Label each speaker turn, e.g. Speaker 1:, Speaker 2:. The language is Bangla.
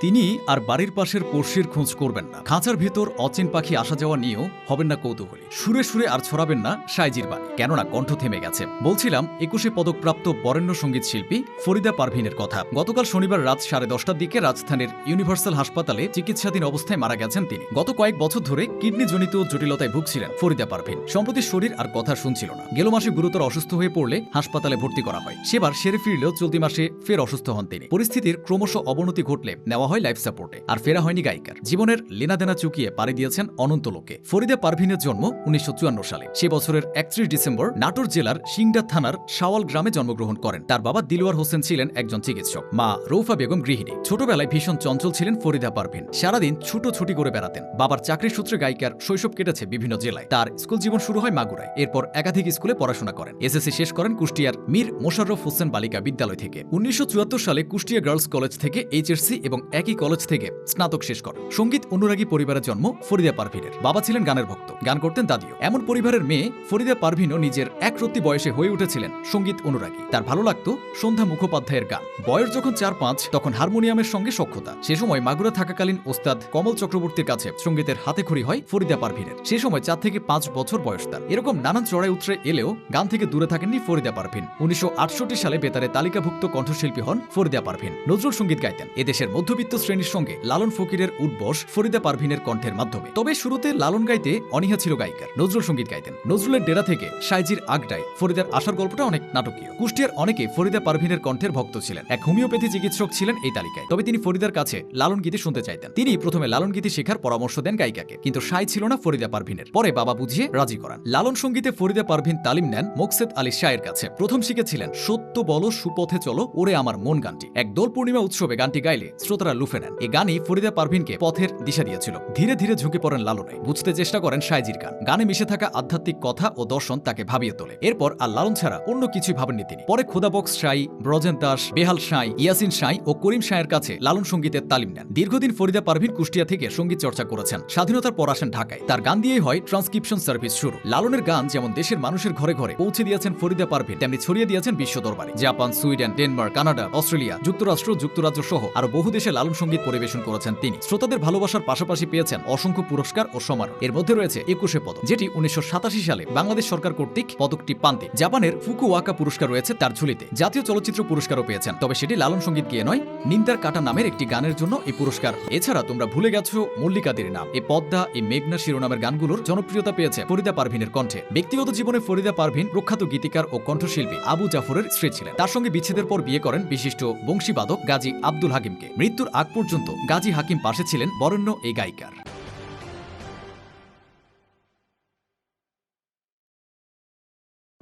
Speaker 1: তিনি আর বাড়ির পাশের পড়শির খোঁজ করবেন না। খাঁচার ভেতর অচিন পাখি আসা যাওয়া নিয়েও হবেন না কৌতূহলী। সুরে সুরে আর ছড়াবেন না সাইজির বাণী। কেননা কণ্ঠ থেমে গেছে। বলছিলাম, একুশে পদকপ্রাপ্ত বরেণ্য সংগীত শিল্পী ফরিদা পারভিনের কথা। গতকাল শনিবার রাত সাড়ে দশটার দিকে রাজধানীর ইউনিভার্সাল হাসপাতালে চিকিৎসাধীন অবস্থায় মারা গেছেন তিনি। গত কয়েক বছর ধরে কিডনিজনিত জটিলতায় ভুগছিলেন ফরিদা পারভিন। সম্প্রতি শরীর আর কথা শুনছিল না। গেল মাসে গুরুতর অসুস্থ হয়ে পড়লে হাসপাতালে ভর্তি করা হয়। সেবার সেরে ফিরলেও চলতি মাসে ফের অসুস্থ হন তিনি। পরিস্থিতির ক্রমশ অবনতি ঘটলে নেওয়া হয় লাইফ সাপোর্টে, আর ফেরা হয়নি গায়িকার। জীবনের লেনাদেনা চুকিয়ে পাড়ি দিয়েছেন অনন্ত লোকে। ফরিদা পারভিনের জন্ম উনিশশো চুয়ান্ন সালে। সে বছরের একত্রিশ ডিসেম্বর নাটোর জেলার সিংডা থানার সাওয়াল গ্রামে জন্মগ্রহণ করেন। তার বাবা দিলওয়ার হোসেন ছিলেন একজন চিকিৎসক। মা রৌফা বেগম গৃহিণী। ছোটবেলায় ভীষণ চঞ্চল ছিলেন ফরিদা পারভিন। সারাদিন ছুটোছুটি করে বেড়াতেন। বাবার চাকরির সূত্রে গায়িকার শৈশব কেটেছে বিভিন্ন জেলায়। তার স্কুল জীবন শুরু হয় মাগুরায়। এরপর একাধিক স্কুলে পড়াশোনা করেন। এসএসসি শেষ করেন কুষ্টিয়ার মীর মোশাররফ হোসেন বালিকা বিদ্যালয় থেকে। উনিশশো চুয়াত্তর সালে কুষ্টিয়া গার্লস কলেজ থেকে এইচএসসি এবং একই কলেজ থেকে স্নাতক শেষ করেন সংগীত অনুরাগী পরিবারের জন্ম ফরিদা পারভিনের। বাবা ছিলেন গানের ভক্ত। গান করতেন দাদিও। এমন পরিবারের মেয়ে ফরিদা পারভিনও নিজের একরত্তি বয়সে হয়ে উঠেছিলেন সংগীত অনুরাগী। তার ভালো লাগতো সন্ধ্যা মুখোপাধ্যায়ের গান। বয়স যখন চার পাঁচ, তখন হারমোনিয়ামের সঙ্গে সক্ষতা সে সময় মাগুরা থাকাকালীন ওস্তাদ কমল চক্রবর্তীর কাছে সঙ্গীতের হাতে খড়ি হয় ফরিদা পারভিনের। সে সময় চার থেকে পাঁচ বছর বয়স তার। এরকম নানান চড়াই উতরে এলেও গান থেকে দূরে থাকেননি ফরিদা পারভিন। উনিশশো আটষট্টি সালে বেতারে তালিকাভুক্ত কণ্ঠশিল্পী হন ফরিদা পারভিন। নজরুল সংগীত গাইতেন। এদেশের মধ্যবিত্ত শ্রেণির সঙ্গে লালন ফকিরের উদ্বস ফরিদা পারভিনের কণ্ঠের মাধ্যমে। তবে শুরুতে লালন গাইতে অনীহা ছিল গায়িকার। নজরুল সংগীত গাইতেন। নজরুলের ডেরা থেকে সাইজির আগডায় ফরিদার আসার গল্পটা অনেক নাটকীয়। কুষ্টিয়ার অনেকে ফরিদা পারভিনের কণ্ঠের ভক্ত ছিলেন। এক হোমিওপ্যাথি চিকিৎসক ছিলেন এই তালিকায়। তবে তিনি ফরিদার কাছে লালন গীতি শুনতে চাইতেন। তিনি প্রথমে লালন গীতি শেখার পরামর্শ দেন গায়িকাকে। কিন্তু সাই ছিল না ফরিদা পারভিনের। পরে বাবা বুঝিয়ে রাজি করান। লালন সঙ্গীতে ফরিদা পারভিন তালিম নেন মোকসেদ আলী শাহের কাছে। প্রথম শিখেছিলেন, সত্য বলো, সুপথে চলো, ওরে আমার মন গানটি। এক দোল পূর্ণিমা উৎসবে গানটি গাইলে শ্রোতারা লুফে নেন। এই গানই ফরিদা পারভিনকে পথের দিশা দিয়েছিল। ধীরে ধীরে ঝুঁকে পড়েন লালনে। বুঝতে চেষ্টা করেন সাইজির গান। গানে মিশে থাকা আধ্যাত্মিক কথা ও দর্শন তাকে ভাবিয়ে তোলে। এরপর আর লালন ছাড়া অন্য কিছুই ভাবেননি তিনি। পরে খোদাবক্স সাই ব্রজেন দাস, বেহাল সাই ইয়াসিন সাই ও করিম সায়ের কাছে লালন সঙ্গীতের তালিম নেন। দীর্ঘদিন ফরিদা পারভিন কুষ্টিয়া থেকে সংগীত চর্চা করেছেন। স্বাধীনতার পর আসেন ঢাকায়। তার গান দিয়েই হয় ট্রান্সক্রিপশন সার্ভিস শুরু। লালনের গান যেমন দেশের মানুষের ঘরে ঘরে পৌঁছে দিয়েছেন ফরিদা পারভিন, তেমনি ছড়িয়ে দিয়েছেন বিশ্ব দরবারে। Japan, Sweden, Denmark, Canada, Australia, যুক্তরাষ্ট্র যুক্তরাজ্য সহ আরও বহু দেশে লালন সংগীত পরিবেশন করেছেন তিনি। শ্রোতাদের ভালোবাসার পাশাপাশি পেয়েছেন অসংখ্য পুরস্কার ও সম্মান এর মধ্যে রয়েছে একুশে পদক, যেটি উনিশশো সালে বাংলাদেশ সরকার কর্তৃক পদকটি পান। জাপানের ফুকুওয়াকা পুরস্কার রয়েছে তার ঝুলিতে। জাতীয় চলচ্চিত্র পুরস্কারও পেয়েছেন, তবে সেটি লালন সংগীত গিয়ে নয়, নিন্দার কাটা নামের একটি গানের জন্য এই পুরস্কার। এছাড়া তোমরা ভুলে গেছো মল্লিকাদের নাম। এই পদ্মা এই মেঘনা শিরোনামের গানগুলোর জনপ্রিয়তা পেয়েছে ফরিদা পারভিনের কণ্ঠে। ব্যক্তিগত জীবনে ফরিদা পারভিন প্রখ্যাত গীতিকার ও কণ্ঠশিল্পী আবু জাফরের স্ত্রী ছিলেন। তার সঙ্গে বিচ্ছেদের পর বিয়ে করেন বিশিষ্ট বংশীবাদক গাজী আব্দুল হাকিমকে। মৃত্যুর আগ পর্যন্ত গাজী হাকিম পাশে ছিলেন বরেণ্য এই গায়িকার।